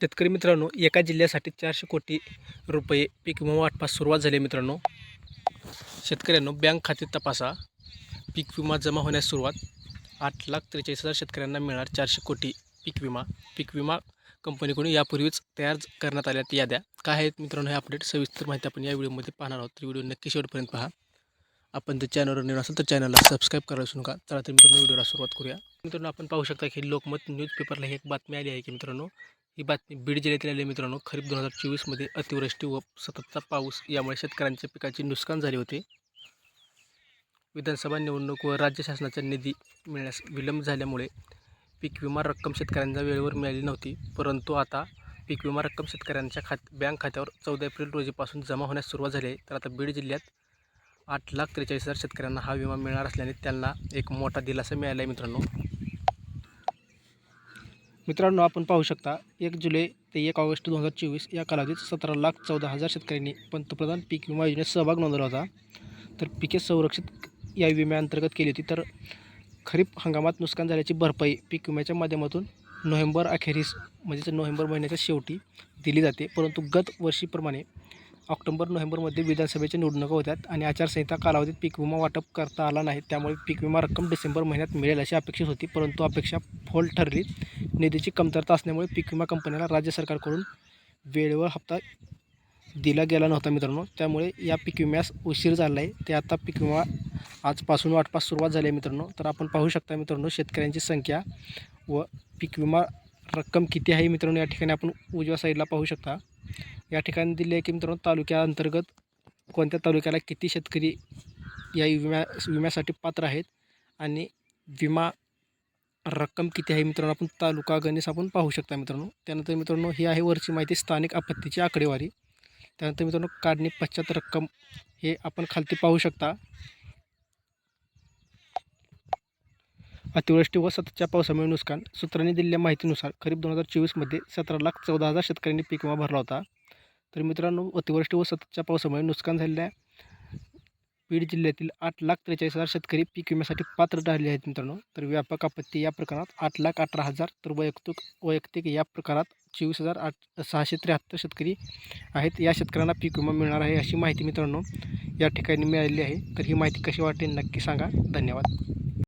शेतकरी मित्रांनो एका जिल्ह्यासाठी चारशे कोटी रुपये पीक विमा वाटपास सुरुवात झाली आहे मित्रांनो. शेतकऱ्यांनो बँक खाते तपासा. पीक विमा जमा होण्यास सुरुवात. आठ लाख त्रेचाळीस हजार शेतकऱ्यांना मिळणार चारशे कोटी पीक विमा. पीक विमा कंपनीकडून यापूर्वीच तयार करण्यात आल्यात याद्या. काय आहेत मित्रांनो हे अपडेट सविस्तर माहिती आपण या व्हिडिओमध्ये पाहणार आहोत. तर व्हिडिओ नक्की शेवटपर्यंत पहा. आपण जर चॅनलवर नवीन असेल तर चॅनलला सबस्क्राईब करायला विसरू नका. चला तर मित्रांनो व्हिडिओला सुरुवात करूया. मित्रांनो आपण पाहू शकता की लोकमत न्यूजपेपरला ही एक बातमी आली आहे की मित्रांनो ही बातमी बीड जिल्ह्यातील आली मित्रांनो. खरीप दोन हजार चोवीसमध्ये अतिवृष्टी व सततचा पाऊस यामुळे शेतकऱ्यांच्या पिकाचे नुकसान झाले होते. विधानसभा निवडणूक व राज्य शासनाचा निधी मिळण्यास विलंब झाल्यामुळे पीक विमा रक्कम शेतकऱ्यांना वेळेवर मिळाली नव्हती. परंतु आता पीक विमा रक्कम शेतकऱ्यांच्या खात बँक खात्यावर चौदा एप्रिल रोजीपासून जमा होण्यास सुरुवात झाली आहे. तर आता बीड जिल्ह्यात आठ लाख त्रेचाळीस हजार शेतकऱ्यांना हा विमा मिळणार असल्याने त्यांना एक मोठा दिलासा मिळाला आहे मित्रांनो. मित्रांनो आपण पाहू शकता एक जुलै ते एक ऑगस्ट दोन हजार चोवीस या कालावधीत सतरा लाख चौदा हजार शेतकऱ्यांनी पंतप्रधान पीक विमा योजनेत सहभाग नोंदवला होता. तर पिके संरक्षित या विम्याअंतर्गत केली होती. तर खरीप हंगामात नुकसान झाल्याची भरपाई पीक विम्याच्या माध्यमातून नोव्हेंबर अखेरीस म्हणजेच नोव्हेंबर महिन्याच्या शेवटी दिली जाते. परंतु गत वर्षीप्रमाणे ऑक्टोबर नोव्हेंबरमध्ये विधानसभेच्या निवडणुका होत्यात आणि आचारसंहिता कालावधीत पीक विमा वाटप करता आला नाही. त्यामुळे पीक विमा रक्कम डिसेंबर महिन्यात मिळेल अशी अपेक्षित होती परंतु अपेक्षा फोल ठरली. निधीची कमतरता असल्यामुळे पीक विमा कंपन्याला राज्य सरकारकडून वेळेवर हप्ता दिला गेला नव्हता मित्रांनो. त्यामुळे या पीक विम्यास उशीर झाला आहे ते आता पीक विमा आजपासून वाटपास सुरुवात झाली आहे मित्रांनो. तर आपण पाहू शकता मित्रांनो शेतकऱ्यांची संख्या व पीक विमा रक्कम किती आहे मित्रांनो? या ठिकाणी आपण उजव्या साईडला पाहू शकता. या ठिकाणी दिले आहे की मित्रांनो तालुक्याअंतर्गत कोणत्या तालुक्याला किती शेतकरी या विम्या विम्यासाठी पात्र आहेत आणि विमा रक्कम किती आहे मित्रांनो आपण तालुका गणेश आपण पाहू शकता मित्रांनो. त्यानंतर मित्रांनो ही आहे वरची माहिती स्थानिक आपत्तीची आकडेवारी. त्यानंतर मित्रांनो काढणी पश्चात रक्कम हे आपण खालती पाहू शकता. अतिवृष्टी व सततच्या पावसामुळे नुकसान. सूत्रांनी दिलेल्या माहितीनुसार खरीप दोन हजार चोवीसमध्ये सतरा लाख चौदा हजार शेतकऱ्यांनी पीक विमा भरला होता. तर मित्रांनो अतिवृष्टी व सततच्या पावसामुळे नुकसान झालेल्या बीड जिल्ह्यातील आठ लाख त्रेचाळीस हजार शेतकरी पीक विम्यासाठी पात्र ठरले आहेत मित्रांनो. तर व्यापक आपत्ती या प्रकरणात आठ लाख अठरा हजार तर वैयक्तिक वैयक्तिक या प्रकारात चोवीस हजार आठ सहाशे त्र्याहत्तर शेतकरी आहेत. या शेतकऱ्यांना पीक विमा मिळणार आहे अशी माहिती मित्रांनो या ठिकाणी मिळालेली आहे. तर ही माहिती कशी वाटेल नक्की सांगा. धन्यवाद.